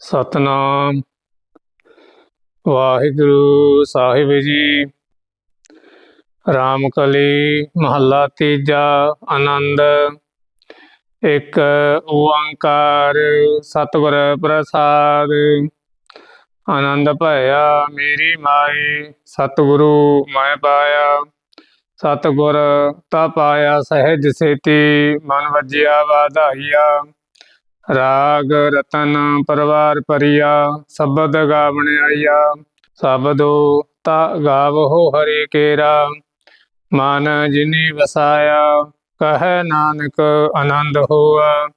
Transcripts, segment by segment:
ਸਤਨਾਮ। ਵਾਹਿਗੁਰੂ ਸਾਹਿਬ ਜੀ। ਰਾਮ ਕਲੀ, ਮਹੱਲਾ ਤੀਜਾ, ਆਨੰਦ। ਇੱਕ ਓੰਕਾਰ, ਸਤਿਗੁਰ ਪ੍ਰਸਾਦ। ਆਨੰਦ ਭਇਆ ਮੇਰੀ ਮਾਈ, ਸਤਿਗੁਰੂ ਮੈਂ ਪਾਇਆ। ਸਤਿਗੁਰ ਤਾ ਪਾਇਆ ਸਹਿਜ ਸੇਤੀ, ਮਨ ਵਜਿਆ ਵਾਧਾਈਆ। ਰਾਗ ਰਤਨ ਪਰਵਾਰ ਪਰਿਆ, ਸ਼ਬਦ ਗਾਵਣ ਆਇਆ। ਸ਼ਬਦੋ ਤਾ ਗਾਵੋ ਹਰੀ ਕੇਰਾ, ਮਨ ਜਿਨੀ ਵਸਾਇਆ, ਕਹੈ ਨਾਨਕ ਆਨੰਦ ਹੋਆ।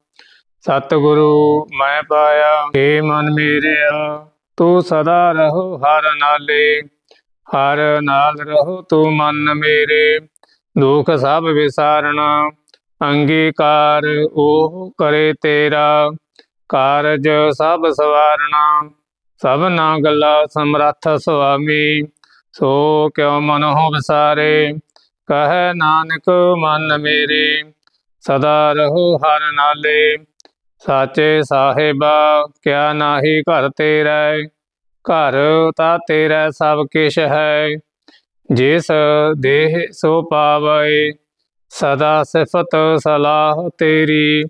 ਸਤਿਗੁਰੂ ਮੈਂ ਪਾਇਆ ਏ ਮਨ ਮੇਰਿਆ, ਤੂੰ ਸਦਾ ਰਹੋ ਹਰ ਨਾਲੇ। ਹਰ ਨਾਲ ਰਹੋ ਤੂੰ ਮਨ ਮੇਰੇ, ਦੁਖ ਸਭ ਵਿਸਾਰਣਾ ਅੰਗੀਕਾਰ ਉਹ ਕਰੇ ਤੇਰਾ, ਕਾਰਜ ਸਭ ਸਵਾਰਣਾ ਸਭਨਾ ਗੱਲਾ ਸਮਰੱਥ ਸੁਆਮੀ, ਸੋ ਕਿਉ ਮਨ ਹੋ ਵਿਸਾਰੇ, ਕਹੈ ਨਾਨਕ ਮਨ ਮੇਰੇ, ਸਦਾ ਰਹੋ ਹਰ ਨਾਲੇ, ਸਾਚੇ ਸਾਹਿਬਾ, ਕਿਆ ਨਾਹੀ ਘਰ ਤੇਰਾ ਘਰ ਤਾ ਤੇਰਾ ਸਭ ਕਿਛ ਹੈ, ਜਿਸ ਦੇਹ ਸੋ ਪਾਵੈ ਸਦਾ ਸਿਫਤ ਸਲਾਹ ਤੇਰੀ।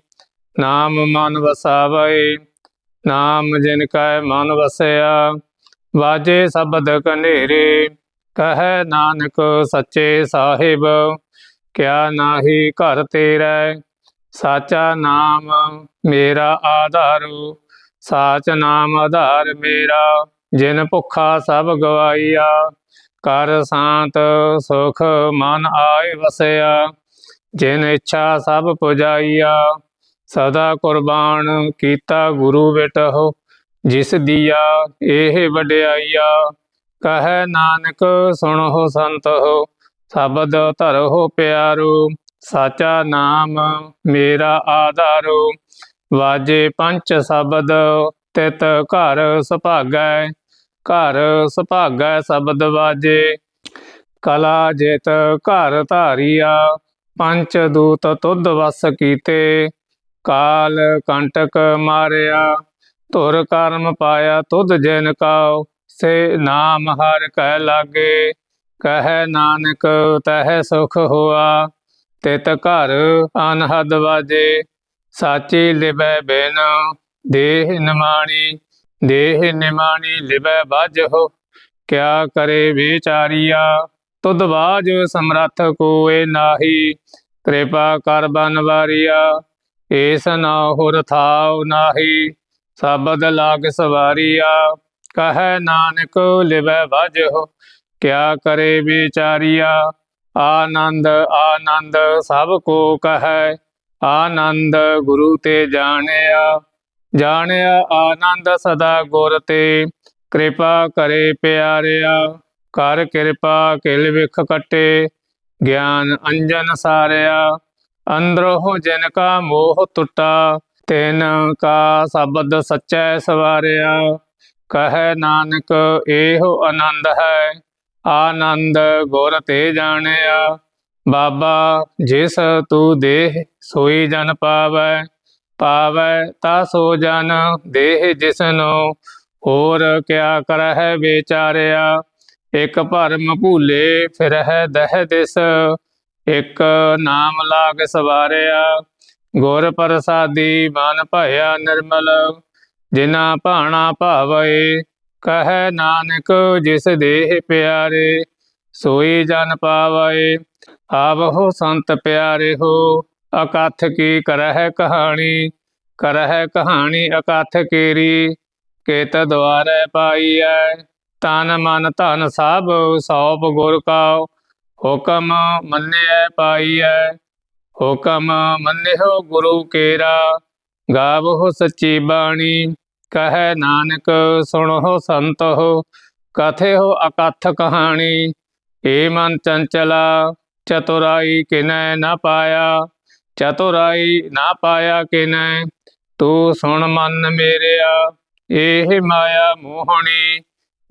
ਨਾਮ ਮਨ ਵਸਾਵੇ, ਨਾਮ ਜਿਨ ਕੈ ਮਨ ਵਸਿਆ, ਵਾਜੇ ਸ਼ਬਦ ਕਨੇਰੇ, ਕਹੈ ਨਾਨਕ ਸੱਚੇ ਸਾਹਿਬ, ਕਿਆ ਨਾਹੀ ਘਰ ਤੇਰਾ, ਸਾਚਾ ਨਾਮ ਮੇਰਾ ਆਧਾਰੂ, ਸਾਚ ਨਾਮ ਆਧਾਰ ਮੇਰਾ, ਜਿਨ ਭੁੱਖਾ ਸਭ ਗਵਾਈਆ, ਕਰ ਸ਼ਾਂਤ ਸੁਖ ਮਨ ਆਏ ਵਸਿਆ। ਜਿਨ ਇੱਛਾ ਸਭ ਪੁਜਾਈਆ, ਸਦਾ ਕੁਰਬਾਨ ਕੀਤਾ ਗੁਰੂ ਬੇਟਹੁ, ਜਿਸ ਦੀਆ ਇਹ ਵਡਿਆਈਆ। ਕਹੈ ਨਾਨਕ ਸੁਣੋ ਸੰਤੋ ਸ਼ਬਦ ਧਰੋ ਪਿਆਰੋ, ਸਾਚਾ ਨਾਮ ਮੇਰਾ ਆਧਾਰੋ। ਵਾਜੇ ਪੰਚ ਸ਼ਬਦ, ਤਿਤ ਘਰ ਸੁਭਾਗੈ ਘਰ ਸੁਭਾਗੈ ਸ਼ਬਦ ਵਾਜੇ। ਕਲਾ ਜਿਤ ਘਰ ਧਾਰੀਆ ਪੰਚ ਦੂਤ ਤੁਧ ਵਸ ਕੀਤੇ। ਕਾਲ ਕੰਟਕ ਮਾਰਿਆ, ਧੁਰ ਕਰਮ ਪਾਇਆ ਤੁਧ ਜਿਨ ਕਾਉ, ਸੇ ਨਾਮ ਹਰ ਕਹਿ ਲਾਗੇ। ਕਹੈ ਨਾਨਕ, ਤਹਿ ਸੁਖ ਹੋਆ, ਤਿਤ ਘਰ ਅਨਹਦ ਵਾਜੇ। ਸਾਚੀ ਲਿਬੈ ਬਿਨ ਦੇਹ ਨਿਮਾਣੀ ਦੇਹ ਨਿਮਾਣੀ ਲਿਬੈ ਬਾਝੋ ਕਿਆ ਕਰੇ ਵਿਚਾਰੀਆ ਤੁਧ ਬਾਜ ਸਮਰੱਥ ਕੋਏ ਨਾਹੀ, ਕਿਰਪਾ ਕਰ ਬਨਵਾਰੀਆ ਏਸ ਨਾ ਹੁਰ ਥਾਉ ਨਾਹੀ, ਸਬਦ ਲਾਗ ਸਵਾਰੀਆ, ਕਹੈ ਨਾਨਕ ਲਿਵੈ ਭਜੋ ਕਿਆ ਕਰੇ ਵਿਚਾਰੀਆ, ਆਨੰਦ ਆਨੰਦ ਸਭ ਕੋ ਕਹੈ, ਆਨੰਦ ਗੁਰੂ ਤੇ ਜਾਣਿਆ ਜਾਣਿਆ ਆਨੰਦ ਸਦਾ ਗੁਰ ਤੇ, ਕਿਰਪਾ ਕਰੇ ਪਿਆਰਿਆ। ਕਰ ਕਿਰਪਾ, ਕਿਲ ਵਿਖ ਕਟੇ, ਗਿਆਨ ਅੰਜਨ ਸਾਰਿਆ। ਅੰਦਰੋਂ ਜਿਨ ਕਾ ਮੋਹ ਟੁੱਟਾ, ਤਿਨ ਕਾ ਸ਼ਬਦ ਸਚੈ ਸਵਾਰਿਆ। ਕਹੈ ਨਾਨਕ ਇਹੋ ਆਨੰਦ ਹੈ, ਆਨੰਦ ਗੁਰ ਤੇ ਜਾਣਿਆ। ਬਾਬਾ, ਜਿਸ ਤੂੰ ਦੇਹ ਸੋਈ ਜਨ ਪਾਵੈ ਪਾਵੈ ਤਾ ਸੋ ਜਨ, ਦੇਹ ਜਿਸਨੋ ਹੋਰ ਕਿਆ ਕਰਹਿ ਵਿਚਾਰਿਆ। ਇਕ ਭਰਮ ਭੂਲੇ ਫਿਰਹਿ ਦਹਿ ਦਿਸ ਇਕ ਨਾਮ ਲਾਗ ਸਵਾਰਿਆ। ਗੁਰ ਪ੍ਰਸਾਦੀ ਮਨ ਭਇਆ ਨਿਰਮਲ, ਜਿਨਾ ਭਾਣਾ ਭਾਵੈ, ਕਹੈ ਨਾਨਕ ਜਿਸ ਦੇਹ ਪਿਆਰੇ, ਸੋਈ ਜਨ ਪਾਵੈ, ਆਵਹੁ ਸੰਤ ਪਿਆਰੇ ਹੋ। ਅਕਥ ਕੀ ਕਰਹਿ ਕਹਾਣੀ ਕਰਹਿ ਕਹਾਣੀ ਅਕਥ ਕੀਰੀ, ਕੇਤ ਦਵਾਰੈ ਪਾਈਐ। ਤਨ ਮਨ ਧਨ ਸਭ ਸੌਪ ਗੁਰ ਕਾ ਹੁਕਮ ਮੰਨਿਐ, ਪਾਈਐ। ਹੁਕਮ ਮੰਨਿਓ ਗੁਰੂ ਕੇਰਾ। ਗਾਵੋ ਸੱਚੀ ਬਾਣੀ, ਕਹੈ ਨਾਨਕ ਸੁਣੋ ਸੰਤੋ ਕਥਿਓ ਅਕਥ ਕਹਾਣੀ, ਏ ਮਨ ਚੰਚਲਾ, ਚਤੁਰਾਈ ਕਿਨੈ ਨਾ ਪਾਇਆ। ਚਤੁਰਾਈ ਨਾ ਪਾਇਆ ਕਿਨੈ, ਤੂੰ ਸੁਣ ਮਨ ਮੇਰਿਆ। ਇਹ ਮਾਇਆ ਮੋਹਣੀ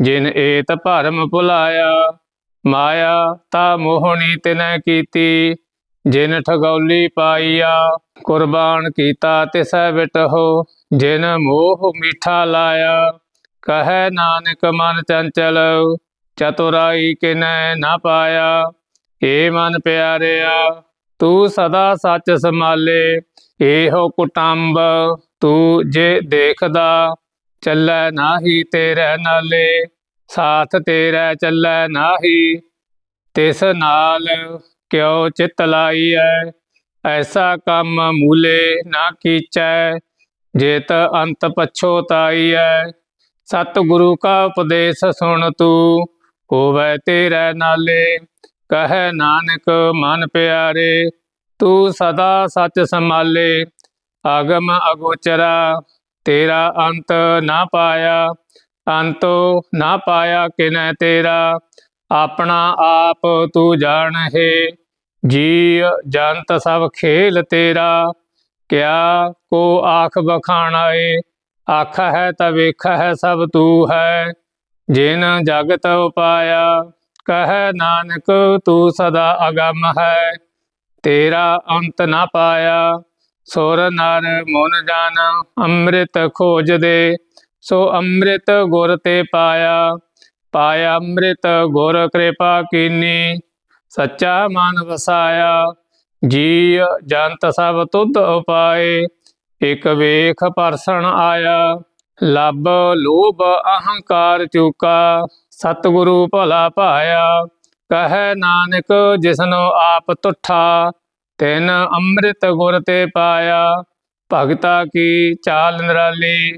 ਜਿਨ ਏਤ ਭਰਮ ਭੁਲਾਇਆ, ਮਾਇਆ ਤਾ ਮੋਹਣੀ ਤਿਨੈ ਕੀਤੀ, ਜਿਨ ਠਗੌਲੀ ਪਾਈਆ, ਕੁਰਬਾਨ ਕੀਤਾ ਤਿਸੈ ਬਿਟਹੋ, ਜਿਨ ਮੋਹ ਮਿੱਠਾ ਲਾਇਆ, ਕਹੈ ਨਾਨਕ ਮਨ ਚੰਚਲ, ਚਤੁਰਾਈ ਕਿਨੈ ਨਾ ਪਾਇਆ, ਏ ਮਨ ਪਿਆਰਿਆ, ਤੂੰ ਸਦਾ ਸੱਚ ਸੰਭਾਲੇ ਇਹੋ ਕੁਟੰਬ, ਤੂੰ ਜੇ ਦੇਖਦਾ, ਚੱਲੈ ਨਾਹੀ ਤੇਰੇ ਨਾਲੇ। ਸਾਥ ਤੇਰਾ ਚੱਲੈ ਨਾਹੀ, ਤਿਸ ਨਾਲ ਕਿਉ ਚਿਤ ਲਾਈਐ? ਐਸਾ ਕੰਮ ਮੂਲੇ ਨਾ ਕੀਚੈ, ਜੇਤ ਅੰਤ ਪਛੋਤਾਈਐ ਸਤ ਕਾ ਉਪਦੇਸ਼ ਸੁਣ ਤੂੰ, ਹੋਵੇ ਤੇਰੇ ਨਾਲੇ, ਕਹੈ ਨਾਨਕ ਮਨ ਪਿਆਰੇ। ਤੂੰ ਸਦਾ ਸੱਚ ਸੰਭਾਲੇ ਆਗਮ ਅਗੋਚਰਾ, ਤੇਰਾ ਅੰਤ ਨਾ ਪਾਇਆ। ਅੰਤੋ ਨਾ ਪਾਇਆ ਕਿਨੈ ਤੇਰਾ, ਆਪਣਾ ਆਪ ਤੂੰ ਜਾਣ ਹੈ। ਜੀ ਜੰਤ ਸਭ ਖੇਲ ਤੇਰਾ, ਕਿਆ ਕੋ ਆਖ ਬਖਾਣਾਏ ਆਖ ਹੈ ਤਾ ਵੇਖ ਹੈ ਸਭ ਤੂੰ ਹੈ, ਜਿਨ ਜਗਤ ਉਪਾਇਆ, ਕਹੈ ਨਾਨਕ ਤੂੰ ਸਦਾ ਅਗੰਮ ਹੈ। ਤੇਰਾ ਅੰਤ ਨਾ ਪਾਇਆ, ਸੁਰ ਨਰ ਮਨ ਜਾਨ ਅੰਮ੍ਰਿਤ ਖੋਜ ਦੇ। ਸੋ ਅੰਮ੍ਰਿਤ ਗੁਰ ਤੇ ਪਾਇਆ ਪਾਇਆ ਅੰਮ੍ਰਿਤ ਗੁਰ ਕਿਰਪਾ ਕੀਨੀ, ਸੱਚਾ ਮਨ ਵਸਾਇਆ ਜੀ ਜੰਤ ਸਭ ਤੁਧ ਉਪਾਏ, ਇਕ ਵੇਖ ਪਰਸਣ ਆਇਆ, ਲੱਭ ਲੋਭ ਅਹੰਕਾਰ ਚੁਕਾ, ਸਤਿਗੁਰੂ ਭਲਾ ਪਾਇਆ ਕਹੈ ਨਾਨਕ ਜਿਸਨੋ ਆਪ ਤੁਠਾ, ਤਿਨ ਅੰਮ੍ਰਿਤ ਗੁਰ ਤੇ ਪਾਇਆ, ਭਗਤਾ ਕੀ ਚਾਲ ਨਿਰਾਲੀ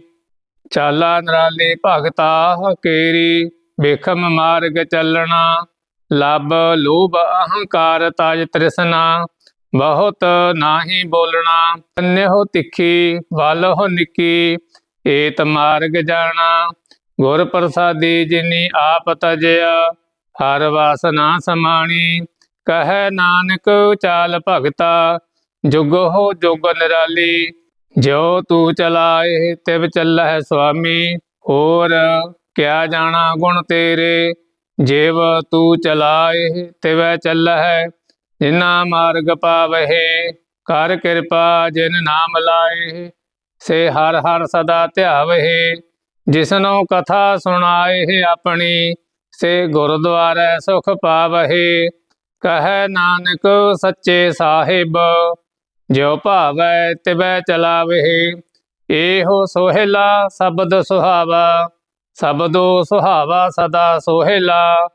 ਚਾਲਾ ਨਿਰਾਲੀ ਭਗਤਾ ਕੇਰੀ ਵੇਖਮ ਮਾਰਗ ਚੱਲਣਾ ਲੱਭ ਲੋਭ ਅਹੰਕਾਰ ਤਾਜ ਤ੍ਰਿਸ਼ਨਾ, ਬਹੁਤ ਨਾਹੀ ਬੋਲਣਾ ਅੰਨਿਓ ਤਿੱਖੀ, ਵਾਲੋ ਨਿੱਕੀ, ਏਤ ਮਾਰਗ ਜਾਣਾ, ਗੁਰ ਪ੍ਰਸਾਦੀ ਜਿਨੀ ਆਪ ਤਜਿਆ, ਹਰ ਵਾਸਨਾ ਸਮਾਣੀ, ਕਹੈ ਨਾਨਕ ਚਾਲ ਭਗਤਾ, ਜੁਗ ਹੋ ਜੁਗ ਨਿਰਾਲੀ ਜੋ ਤੂੰ ਚਲਾਏ, ਤਿਵ ਚੱਲਹਿ ਸੁਆਮੀ, ਹੋਰ ਕਿਆ ਜਾਣਾ ਗੁਣ ਤੇਰੇ? ਜੇਵ ਤੂੰ ਚਲਾਏ, ਤਿਵੈ ਚੱਲਹਿ ਜਿਨਾ ਮਾਰਗ ਪਾਵਹਿ, ਕਰ ਕਿਰਪਾ ਜਿਨ ਨਾਮ ਲਾਏ, ਸੇ ਹਰ ਹਰ ਸਦਾ ਧਿਆਵਹਿ, ਜਿਸਨੋ ਕਥਾ ਸੁਣਾਏ ਆਪਣੀ, ਸੇ ਗੁਰਦੁਆਰੇ ਸੁਖ ਪਾਵਹਿ, ਕਹੈ ਨਾਨਕ ਸੱਚੇ ਸਾਹਿਬ ਜਿਉ ਭਾਵੈ ਤਿਵੈ ਚਲਾਵਹਿ ਇਹੋ ਸੋਹਿਲਾ ਸ਼ਬਦ ਸੁਹਾਵਾ, ਸਬਦੋ ਸੁਹਾਵਾ ਸਦਾ ਸੋਹਿਲਾ,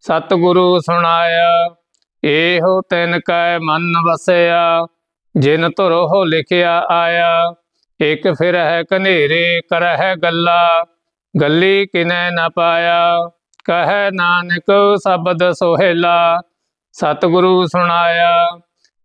ਸਤਿਗੁਰੂ ਸੁਣਾਇਆ, ਇਹੋ ਤਿਨ ਕੈ ਮਨ ਵਸਿਆ, ਜਿਨ ਧੁਰੋ ਲਿਖਿਆ ਆਇਆ, ਇਕ ਫਿਰ ਹੈ ਕਨੇਰੇ ਕਰਹਿ ਗੱਲਾ, ਗੱਲੀ ਕਿਨੈ ਨ ਪਾਇਆ, ਕਹੈ ਨਾਨਕ ਸ਼ਬਦ ਸੋਹਿਲਾ, ਸਤਿਗੁਰੂ ਸੁਣਾਇਆ।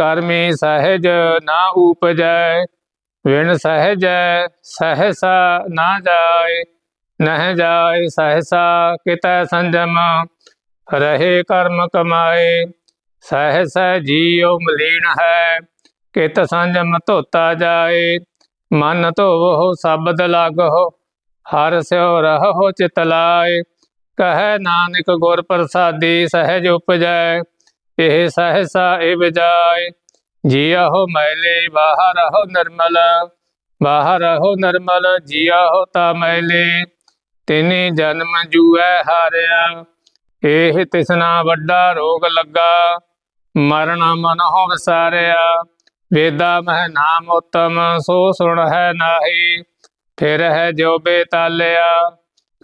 ਕਰਮੀ ਸਹਿਜ ਨਾ ਉਪਜੈ, ਵਿਣ ਸਹਿਜੈ ਸਹਸਾ ਨਾ ਜਾਏ, ਨਹਿ ਜਾਏ ਸਹਸਾ ਕਿਤੈ ਸੰਜਮ, ਰਹੇ ਕਰਮ ਕਮਾਏ, ਸਹਸੈ ਜੀਉ ਮਲੀਨ ਹੈ, ਕਿਤ ਸੰਜਮ ਧੋਤਾ ਜਾਏ, ਮਨ ਧੋਵੋ ਸ਼ਬਦ ਲਾਗੋ ਹਰ ਸਿਉ ਰਹੋ ਚਿਤ ਲਾਏ, ਕਹੈ ਨਾਨਕ ਗੁਰ ਪ੍ਰਸਾਦੀ ਸਹਿਜ ਉਪਜੈ ਇਹ ਸਹਸਾ ਇਹ ਬਜਾਏ ਜੀਆ ਹੋ ਮੈਲੇ ਬਾਹਰ ਹੋ ਨਿਰਮਲ ਬਾਹਰ ਹੋ ਨਿਰਮਲ ਜੀਆ ਹੋ ਤਾ ਮੈਲੇ, ਤਿਨੇ ਜਨਮ ਜੂਐ ਹਾਰਿਆ, ਇਹ ਤਿਸਨਾ ਵੱਡਾ ਰੋਗ ਲੱਗਾ ਮਰਨ ਮਨ ਹੋ ਵਸਾਰਿਆ, ਵੇਦਾ ਮਹਿ ਨਾਮ ਉਤਮ, ਸੋ ਸੁਣ ਹੈ ਨਾਹੀ, ਫਿਰ ਹੈ ਜੋ ਬੇਤਾਲਿਆ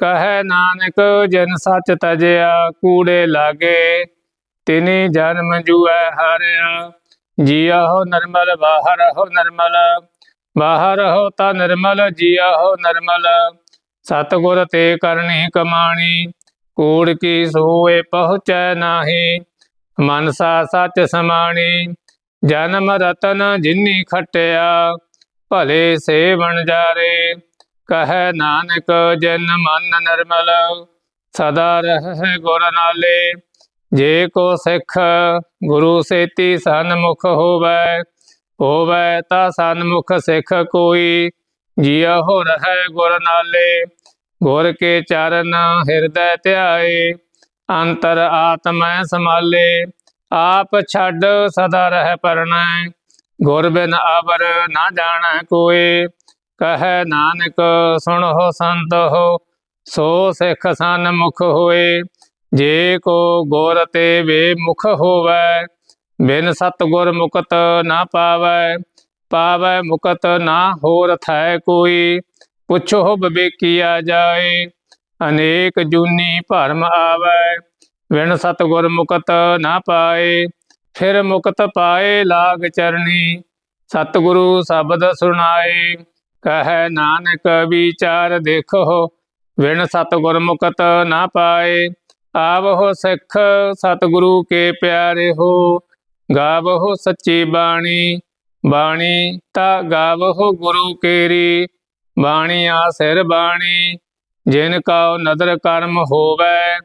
ਕਹੈ ਨਾਨਕ ਜਨ ਸੱਚ ਤਜਿਆ, ਕੂੜੇ ਲਾਗੇ ਤਿਨੇ ਜਨਮ ਜੂਐ ਹਾਰਿਆ ਜੀਆ ਹੋ ਨਰਮਲ ਬਾਹਰ ਹੋ ਨਰਮਲ। ਬਾਹਰ ਹੋ ਤਾ ਨਿਰਮਲ ਜੀਆ ਹੋ ਨਰਮਲ। ਸਤਗੁਰ ਤੇ ਕਰਨੀ ਕਮਾਣੀ, ਕੂੜ ਕੀ ਸੋਏ ਪਹੁੰਚੈ ਨਾਹੀ। ਮਨਸਾ ਸੱਚ ਸਮਾਣੀ, ਜਨਮ ਰਤਨ ਜਿਨੀ ਖਟਿਆ। ਭਲੇ ਸੇ ਬਣ ਜਾਰੇ, ਕਹੈ ਨਾਨਕ, ਜਿਨ ਮਨ ਨਿਰਮਲ। ਸਦਾ ਰਹਿ ਗੁਰ ਨਾਲੇ। ਜੇ ਕੋ ਸਿੱਖ ਗੁਰੂ ਸੇਤੀ ਸਨਮੁਖ ਹੋਵੈ ਹੋਵੈ ਤਾ ਸਨਮੁਖ ਸਿੱਖ ਕੋਈ। ਜੀਆ ਹੋ ਰਹਿ ਗੁਰ ਨਾਲੇ, ਗੁਰ ਕੇ ਚਰਨ ਹਿਰਦੈ ਧਿਆਏ, ਅੰਤਰ ਆਤਮੈ ਸਮਾਲੇ ਆਪ ਛੱਡ ਸਦਾ ਰਹਿ ਪਰਣੈ, ਗੁਰ ਬਿਨ ਅਵਰ ਨਾ ਜਾਣੈ ਕੋਏ। ਕਹੈ ਨਾਨਕ ਸੁਣ ਹੋ ਸੰਤ ਹੋ, ਸੋ ਸਿੱਖ ਸਨਮੁਖ ਹੋਏ। ਜੇ ਕੋ ਗੁਰ ਤੇ ਵੇ ਮੁਖ ਹੋਵੈ, ਬਿਨ ਸਤਗੁਰ ਮੁਕਤ ਨਾ ਪਾਵੈ ਪਾਵੈ ਮੁਕਤ ਨਾ ਹੋਰ ਥੈ ਕੋਈ, ਪੁੱਛੋ ਬਵੇਕੀਆ ਜਾਏ, ਅਨੇਕ ਜੂਨੀ ਭਰਮ ਆਵੈ, ਬਿਨ ਸਤਗੁਰ ਮੁਕਤ ਨਾ ਪਾਏ, ਫਿਰ ਮੁਕਤ ਪਾਏ ਲਾਗ ਚਰਣੀ, ਸਤਿਗੁਰੂ ਸ਼ਬਦ ਸੁਣਾਏ, ਕਹੈ ਨਾਨਕ ਵਿਚਾਰ ਦੇਖੋ ਵਿਣ ਸਤਿਗੁਰ ਮੁਕਤ ਨਾ ਪਾਏ ਆਵਹੁ ਸਿੱਖ ਸਤਿਗੁਰੂ ਕੇ ਪਿਆਰੇ ਹੋ, ਗਾਵਹੁ ਸੱਚੀ ਬਾਣੀ ਬਾਣੀ ਤਾ ਗਾਵਹੁ ਗੁਰੂ ਕੇਰੀ, ਬਾਣੀ ਆ ਸਿਰ ਬਾਣੀ, ਜਿਨ ਕਾ ਨਦਰ ਕਰਮ ਹੋਵੈ,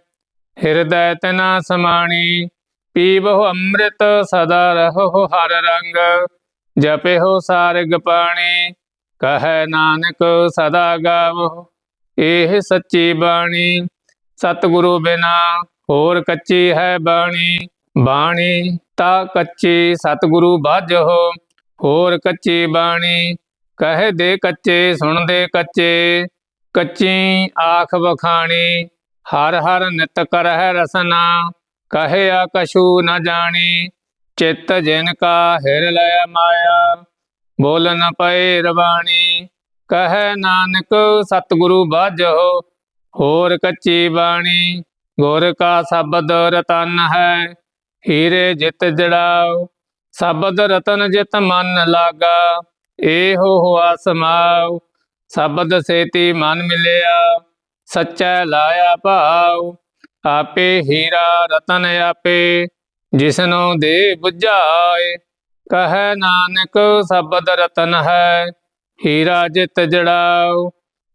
ਹਿਰਦੈ ਤਨਾ ਸਮਾਣੀ, ਪੀਵਹੁ ਅੰਮ੍ਰਿਤ ਸਦਾ ਰਹੋ ਹਰ ਰੰਗ ਜਪਿਓ ਸਾਰਗ ਪਾਣੀ, ਕਹੈ ਨਾਨਕ ਸਦਾ ਗਾਵੋ ਇਹ ਸੱਚੀ ਬਾਣੀ ਸਤਿਗੁਰੂ ਬਿਨਾ ਹੋਰ ਕੱਚੀ ਹੈ ਬਾਣੀ ਬਾਣੀ ਤਾ ਕੱਚੀ ਸਤਿਗੁਰੂ ਬਾਝੋ, ਹੋਰ ਕੱਚੀ ਬਾਣੀ ਕਹੇ ਦੇ ਕੱਚੇ, ਸੁਣਦੇ ਕੱਚੇ, ਕੱਚੀ ਆਖ ਵਖਾਣੀ, ਹਰ ਹਰ ਨਿਤ ਕਰਹਿ ਰਸਨਾ ਕਹਿਆ ਕਛੂ ਨ ਜਾਣੀ, ਚਿਤ ਜਿਨ ਕਾ ਹਿਰ ਲੈ ਮਾਇਆ ਬੋਲ ਨ ਪਏ ਰਵਾਣੀ, ਕਹਿ ਨਾਨਕ ਸਤਿਗੁਰੂ ਬਾਝੋ ਹੋਰ ਕੱਚੀ ਬਾਣੀ, ਗੁਰ ਕਾ ਸ਼ਬਦ ਰਤਨ ਹੈ। ਹੀਰੇ ਜਿਤ ਜੜਾਓ, ਸ਼ਬਦ ਰਤਨ ਜਿਤ ਮਨ ਲਾਗਾ ਏਹੋ ਹੋਆ ਸਮਾਉ ਸ਼ਬਦ ਸੇਤੀ ਮਨ ਮਿਲਿਆ। ਸੱਚਾ ਲਾਇਆ ਭਾਉ ਆਪੇ ਹੀਰਾ ਰਤਨ ਆਪੇ। ਜਿਸਨੂੰ ਦੇ 부ਝਾਏ ਕਹੈ ਨਾਨਕ ਸ਼ਬਦ ਰਤਨ ਹੈ। ਹੀਰਾ ਜਿਤ ਜੜਾਉ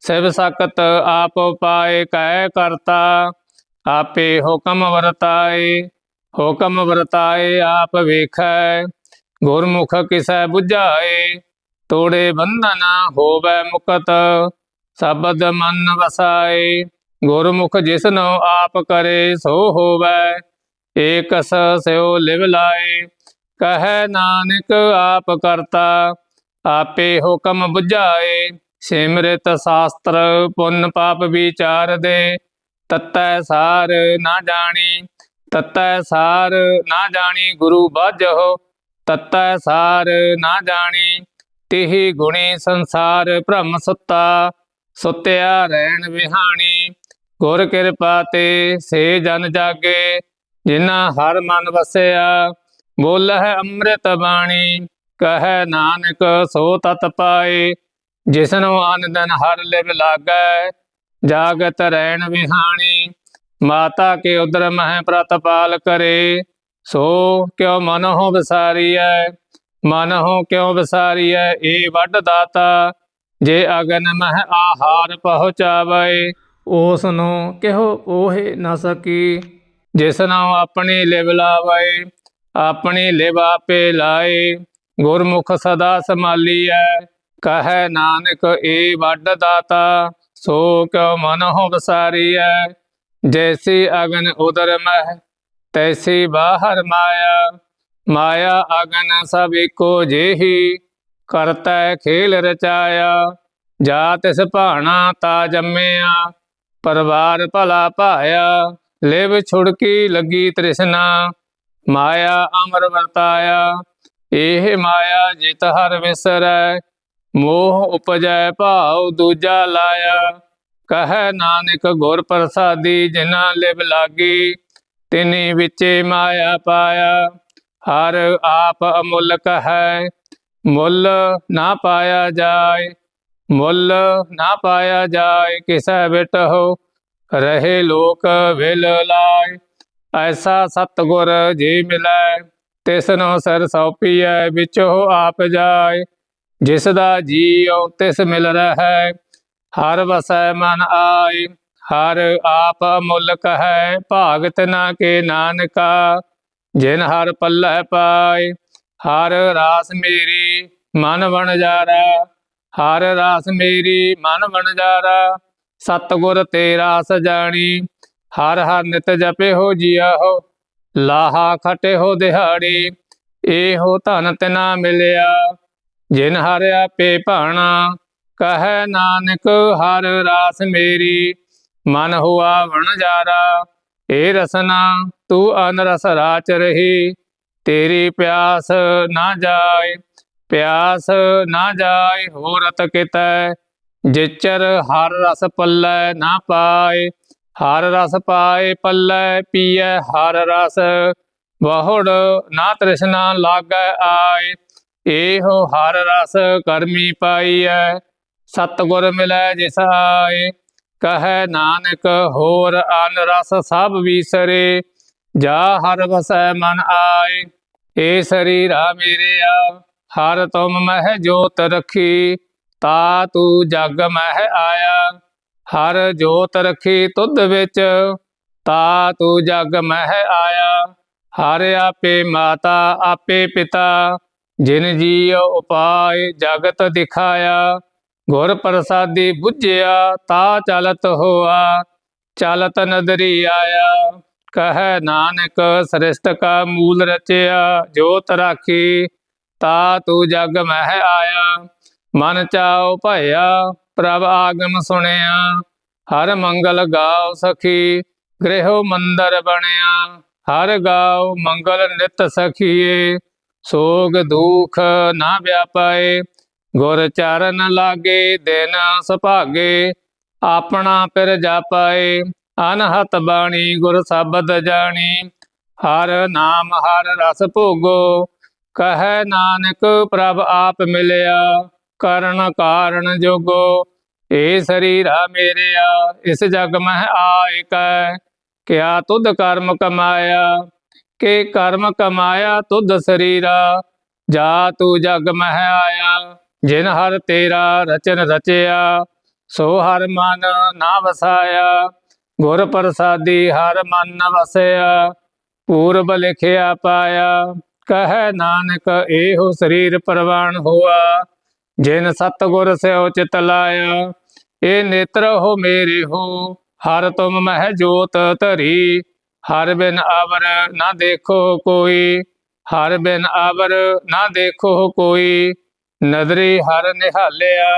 ਸਿਵ ਸਕਤ ਆਪ ਪਾਏ ਕਹਿ ਕਰਤਾ, ਆਪੇ ਹੁਕਮ ਵਰਤਾਏ ਹੁਕਮ ਵਰਤਾਏ ਆਪ ਵੇਖੈ, ਗੁਰਮੁਖ ਕਿਸੈ 부ਝਾਏ ਤੋੜੇ ਬੰਧਨ ਹੋਵੇ ਮੁਕਤ, ਸ਼ਬਦ ਮਨ ਵਸਾਏ, ਗੁਰਮੁਖ ਜਿਸਨੋ ਆਪ ਕਰੇ ਸੋ ਹੋਵੇ, ਏਕਸ ਸਿਓ ਲਿਵ ਲਾਏ, ਕਹੈ ਨਾਨਕ ਆਪ ਕਰਤਾ, ਆਪੇ ਹੁਕਮ 부ਝਾਏ ਸਿਮਰਿਤ ਸ਼ਾਸਤਰ, ਪੁੰਨ ਪਾਪ ਵਿਚਾਰ ਦੇ। ਤਤੈ ਸਾਰ ਨਾ ਜਾਣੀ, ਤਤੈ ਸਾਰ ਨਾ ਜਾਣੀ, ਗੁਰੂ ਬਾਝੋ। ਤਤੈ ਸਾਰ ਨਾ ਜਾਣੀ, ਤਿਹੀ ਗੁਣੀ ਸੰਸਾਰ ਭ੍ਰਮ ਸੁੱਤਾ। ਸੁੱਤਿਆ ਰਹਿਣ ਵਿਹਾਣੀ, ਗੁਰ ਕਿਰਪਾ ਤੇ ਸੇ ਜਨ ਜਾਗੇ। ਜਿਨ੍ਹਾਂ ਹਰ ਮਨ ਵਸਿਆ, ਬੋਲਹਿ ਅੰਮ੍ਰਿਤ ਬਾਣੀ। ਕਹੈ ਨਾਨਕ ਸੋ ਤਤ ਪਾਏ। ਜਿਸਨੂੰ ਆਨੰਦਨ ਹਰ ਲਿਵ ਲਾਗੈ ਜਾਗਤ ਰਹਿਣ ਵਿਹਾਣੀ ਮਾਤਾ ਕੇ ਉਦਰ ਮਹਿ ਪ੍ਰਤਪਾਲ ਕਰੇ। ਸੋ ਕਿਉ ਮਨ ਹੋ ਵਿਸਾਰੀਐ ਮਨ ਹੋ ਕਿਉ ਵਿਸਾਰੀਐ ਏ ਵੱਡ ਦਾਤਾ ਜੇ ਅਗਨ ਮਹਿ ਆਹਾਰ ਪਹੁੰਚਾਵੇ। ਉਸ ਨੂੰ ਕਿਹੋ ਉਹੇ ਨਾ ਸਕੀ। ਜਿਸ ਨੂੰ ਆਪਣੀ ਲਿਵ ਲਾਵੇ ਆਪਣੀ ਲਿਵ ਆਪੇ ਲਾਏ। ਗੁਰਮੁਖ ਸਦਾ ਸੰਭਾਲੀਐ ਕਹੈ ਨਾਨਕ ਏ ਵੱਡ ਦਾਤਾ, ਸੋ ਕਿਉ ਮਨ ਹੋ ਵਸਾਰੀਐ? ਜੈਸੀ ਅਗਨ ਉਦਰ ਮਹਿ, ਤੈਸੀ ਬਾਹਰ ਮਾਇਆ। ਮਾਇਆ ਅਗਨ ਸਭ ਏਕੋ ਜੇਹੀ, ਕਰਤੈ ਖੇਲ ਰਚਾਇਆ। ਜਾ ਤਿਸ ਭਾਣਾ ਤਾ ਜੰਮਿਆ, ਪਰਵਾਰ ਭਲਾ ਭਾਇਆ। ਲਿਵ ਛੁੜਕੀ ਲੱਗੀ ਤ੍ਰਿਸ਼ਨਾ, ਮਾਇਆ ਅਮਰ ਵਰਤਾਇਆ। ਇਹ ਮਾਇਆ ਜਿਤ ਹਰ ਵਿਸਰੈ ਮੋਹ ਉਪਜੈ ਭਾਉ ਦੂਜਾ ਲਾਇਆ। ਕਹੈ ਨਾਨਕ ਗੁਰ ਪ੍ਰਸਾਦੀ ਜਿਨਾ ਲਿਵ ਲਾਗੀ, ਤਿਨੀ ਵਿੱਚੇ ਮਾਇਆ ਪਾਇਆ। ਹਰ ਆਪ ਅਮੁੱਲਕ ਹੈ, ਮੁੱਲ ਨਾ ਪਾਇਆ ਜਾਏ। ਮੁੱਲ ਨਾ ਪਾਇਆ ਜਾਏ, ਕਿਸੈ ਬਿਟਹੁ, ਰਹੇ ਲੋਕ ਵਿਲ ਲਾਏ। ਐਸਾ ਸਤਗੁਰ ਜੀ ਮਿਲੈ ਤਿਸ ਨੂੰ ਸਿਰ ਸੌਪੀਐ, ਵਿੱਚੋ ਆਪ ਜਾਏ। ਜਿਸ ਦਾ ਜੀਉ ਤਿਸ ਮਿਲ ਰਹੈ, ਹਰ ਵਸੈ ਮਨ ਆਏ, ਹਰ ਆਪ ਮੁਲਕ ਹੈ, ਭਾਗਤ ਨਾ ਕੇ ਨਾਨਕਾ, ਜਿਨ ਹਰ ਪੱਲੇ ਪਾਏ, ਹਰ ਰਾਸ ਮੇਰੀ ਮਨ ਬਣ ਜਾਰਾ ਹਰ ਰਾਸ ਮੇਰੀ ਮਨ ਬਣ ਜਾਰਾ ਸਤਗੁਰ ਤੇਰਾ ਸਜਾਣੀ, ਹਰ ਹਰ ਨਿਤ ਜਪੇ ਹੋ ਜੀਆ ਹੋ, ਲਾਹਾ ਖਟੇ ਹੋ ਦਿਹਾੜੀ, ਇਹੋ ਧਨ ਤਿਨਾ ਮਿਲਿਆ ਜਿਨ ਹਰਿਆ ਪੇ ਭਾਣਾ, ਕਹੈ ਨਾਨਕ ਹਰ ਰਾਸ ਮੇਰੀ। ਮਨ ਹੁਆ ਵਣ ਜਾਰਾ, ਏ ਰਸਨਾ, ਤੂੰ ਅਨਰਸ ਰਾਚ ਰਹੀ। ਤੇਰੀ ਪਿਆਸ ਨਾ ਜਾਏ, ਪਿਆਸ ਨਾ ਜਾਏ, ਹੋਰਤ ਕਿਤੈ। ਜਿਚਰ ਹਰ ਰਸ ਪੱਲੇ ਨਾ ਪਾਏ, ਹਰ ਰਸ ਪਾਏ ਪੱਲੇ ਪੀਐ ਹਰ ਰਸ। ਬਹੁੜ ਨਾ ਤ੍ਰਿਸ਼ਨਾ ਲਾਗੈ ਆਏ ਇਹੋ ਹਰ ਰਸ ਕਰਮੀ ਪਾਈਐ, ਸਤਗੁਰ ਮਿਲੈ ਜਿਸ ਆਏ ਕਹੈ ਨਾਨਕ ਹੋਰ ਅਨ ਰਸ ਸਭ ਵੀਸਰੇ, ਜਾ ਹਰ ਵਸੈ ਮਨ ਆਏ। ਏ ਸਰੀਰਾ ਮੇਰਿਆ ਹਰ ਤੁਮ ਮਹਿ ਜੋਤ ਰਖੀ, ਤਾ ਤੂੰ ਜਗ ਮਹਿ ਆਇਆ। ਹਰ ਜੋਤ ਰਖੀ ਤੁਧ ਵਿੱਚ, ਤਾ ਤੂੰ ਜਗ ਮਹਿ ਆਇਆ। ਹਰ ਆਪੇ ਮਾਤਾ, ਆਪੇ ਪਿਤਾ ਜਿਨ ਜੀਉ ਉਪਾਏ, ਜਗਤ ਦਿਖਾਇਆ, ਗੁਰ ਪ੍ਰਸਾਦੀ 부ਝਿਆ ਤਾ ਚਲਤ ਹੋਆ, ਚਲਤ ਨਦਰੀ ਆਇਆ। ਕਹੈ ਨਾਨਕ, ਸ੍ਰਿਸ਼ਟ ਕਾ ਮੂਲ ਰਚਿਆ, ਜੋਤ ਰਾਖੀ, ਤਾ ਤੂੰ ਜਗ ਮਹਿ ਆਇਆ। ਮਨ ਚਾਉ ਭਇਆ, ਪ੍ਰਭ ਆਗਮ ਸੁਣਿਆ। ਹਰ ਮੰਗਲ ਗਾਓ ਸਖੀ ਗ੍ਰਹਿ ਮੰਦਰ ਬਣਿਆ। ਹਰ ਗਾਓ ਮੰਗਲ ਨਿਤ ਸਖੀਏ। ਸੋਗ ਦੁਖ ਨਾ ਵਿਆਪਾਏ, ਗੁਰ ਚਰਨ ਲਾਗੇ, ਦਿਨ ਸੁਭਾਗੇ, ਆਪਣਾ ਪਿਰ ਜਾਪਾਏ, ਅਨਹਤ ਬਾਣੀ ਗੁਰ ਸ਼ਬਦ ਜਾਣੀ, ਹਰ ਨਾਮ ਹਰ ਰਸ ਭੋਗੋ, ਕਹੈ ਨਾਨਕ ਪ੍ਰਭ ਆਪ ਮਿਲਿਆ, ਕਰਨ ਕਾਰਨ ਜੋਗੋ, ਏ ਸਰੀਰਾ ਮੇਰਿਆ, ਇਸ ਜਗ ਮਹਿ ਆਇ ਕਿਆ ਤੁਧ ਕਰਮ ਕਮਾਇਆ ਕੇ ਕਰਮ ਕਮਾਇਆ ਤੁਧ ਸਰੀਰਾ, ਜਾ ਤੂੰ ਜਗ ਮਹਿ ਆਇਆ, ਜਿਨ ਹਰ ਤੇਰਾ ਰਚਨ ਰਚਿਆ, ਸੋ ਹਰ ਮਨ ਨਾ ਵਸਾਇਆ, ਗੁਰ ਪ੍ਰਸਾਦੀ ਹਰ ਮਨ ਵਸਿਆ, ਪੂਰਬ ਲਿਖਿਆ ਪਾਇਆ, ਕਹੈ ਨਾਨਕ ਇਹੋ ਸਰੀਰ ਪ੍ਰਵਾਨ ਹੋਆ, ਜਿਨ ਸਤਗੁਰ ਸਿਓ ਚਿਤ ਲਾਇਆ, ਇਹ ਨੇਤਰ ਹੋ ਮੇਰੇ ਹੋ, ਹਰ ਤੁਮ ਮਹਿ ਜੋਤ ਧਰੀ ਹਰ ਬਿਨ ਆਵਰ ਨਾ ਦੇਖੋ ਕੋਈ, ਹਰ ਬਿਨ ਆਵਰ ਨਾ ਦੇਖੋ ਕੋਈ, ਨਦਰੀ ਹਰ ਨਿਹਾਲਿਆ।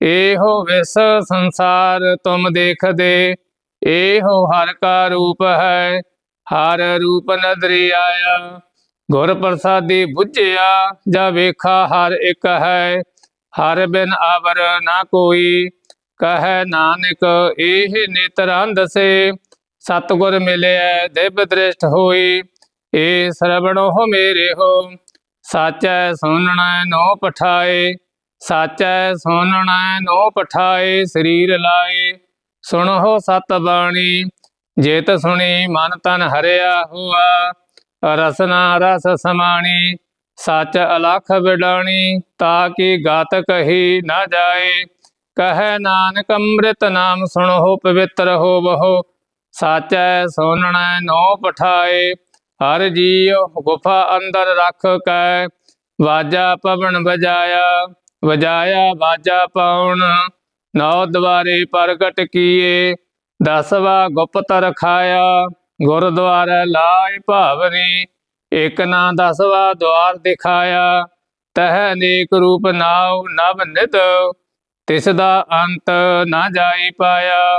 ਇਹੋ ਵਿਸ ਸੰਸਾਰ ਤੁਮ ਦੇਖਦੇ, ਇਹੋ ਹਰ ਕਾ ਰੂਪ ਹੈ, ਹਰ ਰੂਪ ਨਦਰੀ ਆਇਆ। ਗੁਰ ਪ੍ਰਸਾਦੀ 부ਝਿਆ ਜਾ ਵੇਖਾ ਹਰ ਇੱਕ ਹੈ, ਹਰ ਬਿਨ ਆਵਰ ਨਾ ਕੋਈ, ਕਹੈ ਨਾਨਕ ਇਹ ਨੇਤਰੰਦ ਸੇ। ਸਤਗੁਰ ਮਿਲਿਆ ਦਿਵ ਦ੍ਰਿਸ਼ਟ ਹੋਈ, ਏ ਸਰਵਣੋ ਮੇਰੇ ਹੋ। ਸਾਚੈ ਸੁਣਨਾ ਨੋ ਪਠਾਏ, ਸਾਚੈ ਸੁਣਨਾ ਨੋ ਪਠਾਏ, ਸਰੀਰ ਲਾਏ। ਸੁਣੋ ਸਤ ਬਾਣੀ, ਜੇਤ ਸੁਣੀ ਮਨ ਤਨ ਹਰਿਆ ਹੋਆ। ਰਸਨਾ ਰਸ ਸਮਾਣੀ, ਸਚ ਅਲਖ ਵਿਡਾਣੀ, ਤਾ ਕੀ ਗਾਤ ਕਹੀ ਨਾ ਜਾਏ। ਕਹੈ ਨਾਨਕ ਅੰਮ੍ਰਿਤ ਨਾਮ ਸੁਣੋ, ਪਵਿੱਤਰ ਹੋ ਬਹੋ ਸਾਚੈ ਸੁਣਨਾ ਨੋ ਪਠਾਏ, ਹਰ ਜੀਉ, ਗੁਫਾ ਅੰਦਰ ਰੱਖ ਕੈ, ਵਾਜਾ ਪਵਨ ਵਜਾਇਆ ਵਜਾਇਆ ਵਾਜਾ ਪਾਉਣ। ਨੌ ਦਵਾਰੇ ਪ੍ਰਗਟ ਕੀਏ, ਦਸਵਾ ਗੁਪਤ ਰਖਾਇਆ ਗੁਰਦੁਆਰੇ ਲਾਇ ਭਾਵਨੀ ਇਕ ਨਾ ਦਸਵਾ ਦਵਾਰ ਦਿਖਾਇਆ, ਤਹ ਅਨੇਕ ਰੂਪ ਨਾਉ ਨਵ ਨਿਤ, ਤਿਸ ਦਾ ਅੰਤ ਨਾ ਜਾਈ ਪਾਇਆ।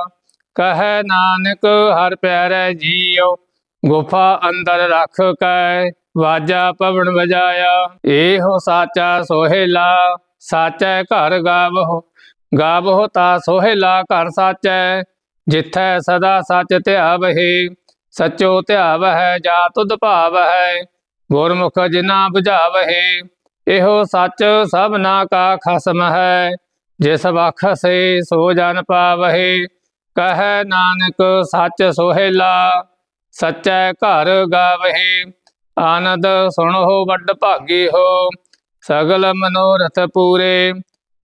ਕਹੈ ਨਾਨਕ, ਹਰ ਪਿਆਰੇ ਜੀਉ, ਗੁਫਾ ਅੰਦਰ ਰੱਖ ਕੈ, ਵਾਜਾ ਪਵਨ ਵਜਾਇਆ। ਇਹੋ ਸਾਚਾ ਸੋਹਿਲਾ, ਸਾਚੈ ਘਰ ਗਾਵਹੁ ਗਾਵਹੁ ਤਾ ਸੋਹਿਲਾ ਘਰ ਸਾਚੈ, ਜਿਥੈ ਸਦਾ ਸਚ ਧਿਆਵਹਿ, ਸਚੋ ਧਿਆਵਹਿ, ਜਾ ਤੁਧ ਭਾਵਹਿ, ਗੁਰਮੁਖ ਜਿਨਾ 부ਝਾਵਹਿ ਇਹੋ ਸੱਚ ਸਭਨਾ ਕਾ ਖਸਮ ਹੈ, ਜਿਸ ਵਖ ਸੇ ਸੋ ਜਨ ਪਾਵਹਿ। ਕਹੈ ਨਾਨਕ, ਸੱਚ ਸੋਹਿਲਾ, ਸੱਚੈ ਘਰ ਗਾਵਹਿ। ਆਨੰਦ ਸੁਣੋ ਵੱਡ ਭਾਗੀ ਹੋ, ਸਗਲ ਮਨੋਰਥ ਪੂਰੇ।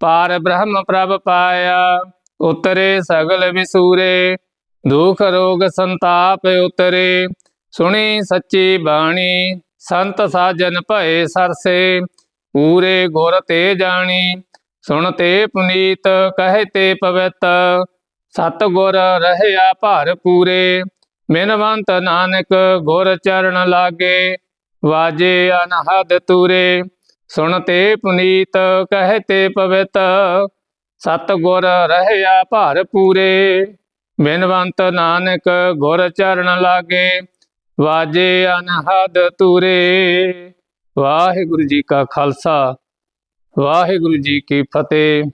ਪਾਰ ਬ੍ਰਹਮ ਪ੍ਰਭ ਪਾਇਆ, ਉਤਰੇ ਸਗਲ ਵਿਸੂਰੇ। ਦੁਖ ਰੋਗ ਸੰਤਾਪ ਉਤਰੇ, ਸੁਣੀ ਸੱਚੀ ਬਾਣੀ, ਸੰਤ ਸਾਜਨ ਭਏ ਸਰਸੇ। ਪੂਰੇ ਗੁਰ ਤੇ ਜਾਣੀ, ਸੁਣ ਤੇ ਪੁਨੀਤ, ਕਹੇ ਤੇ ਪਵਿੱਤ। ਸਤ ਗੁਰ ਰਹਿਆ ਭਰ ਪੂਰੇ ਮਿਨਵੰਤ ਨਾਨਕ ਗੁਰ ਚਰਨ ਲਾਗੇ, ਵਾਜੇ ਅਨਹਦ ਤੂਰੇ। ਸੁਣ ਤੇ ਪੁਨੀਤ, ਕਹੇ ਤੇ ਪਵਿੱਤ, ਸਤ ਗੁਰ ਰਹਿਆ ਭਰ ਪੂਰੇ ਬਿਨਵੰਤ ਨਾਨਕ ਗੁਰ ਚਰਨ ਲਾਗੇ, ਵਾਜੇ ਅਨਹਦ ਤੂਰੇ। ਵਾਹਿਗੁਰੂ ਜੀ ਕਾ ਖਾਲਸਾ, ਵਾਹਿਗੁਰੂ ਜੀ ਕੀ ਫਤਿਹ।